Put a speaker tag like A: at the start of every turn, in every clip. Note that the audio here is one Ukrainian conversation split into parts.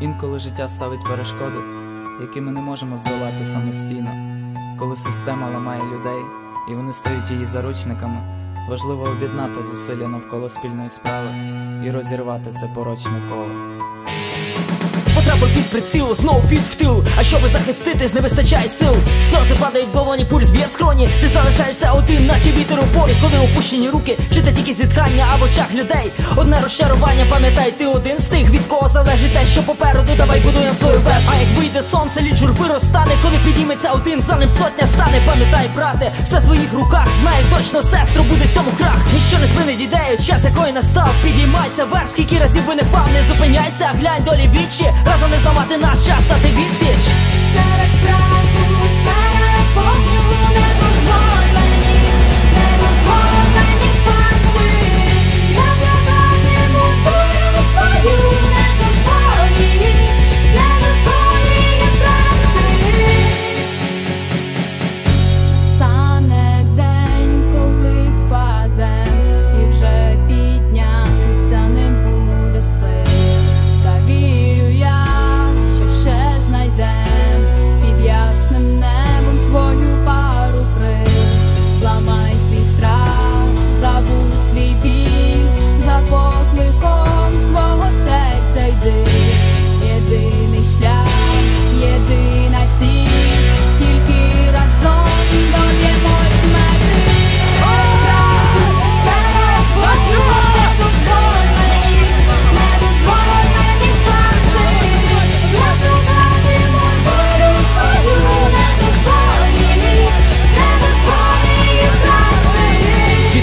A: Інколи життя ставить перешкоди, які ми не можемо здолати самостійно. Коли система ламає людей і вони стають її заручниками, важливо об'єднати зусилля навколо спільної справи і розірвати це порочне коло.
B: Потрапив під приціл, знову під втил. А щоби захиститись, не вистачає сил. Сльози падають в долоні, пульс б'є в скроні. Ти залишаєшся один, наче вітер у полі, коли опущені руки, чути тільки зітхання, а в очах людей. Одне розчарування, пам'ятай, ти один з тих, від кого залежить те, що попереду, давай будуємо свою вежу. А як вийде сонце, лід журби розтане, коли підніметься один, за ним сотня стане. Пам'ятай, брате, все в твоїх руках. Знаю точно, сестру, буде цьому Ніщо не спинить ідею, час якої настав. Підіймайся вверх, скільки разів би не впав, не зупиняйся, глянь долі вічі. Разом не зламати наш час, дати відсіч.
C: Серед праку,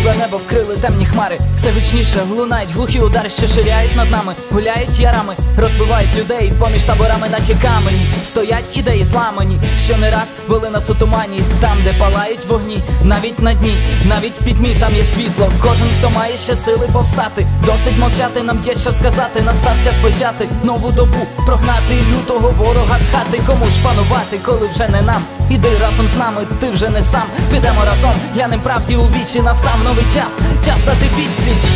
B: Світле небо вкрили темні хмари, все гучніше лунають глухі удари, що ширяють над нами, гуляють ярами, розбивають людей поміж таборами, наче камені. Стоять ідеї зламані, що не раз вели нас у тумані, там, де палають вогні, навіть на дні, навіть в пітьмі там є світло. Кожен, хто має ще сили повстати, досить мовчати, нам є що сказати. Настав час почати нову добу, прогнати лютого ворога з хати. Кому ж панувати, коли вже не нам? Іди разом з нами, ти вже не сам. Підемо разом, глянем правді у вічі, настав новий час, час дати відсіч.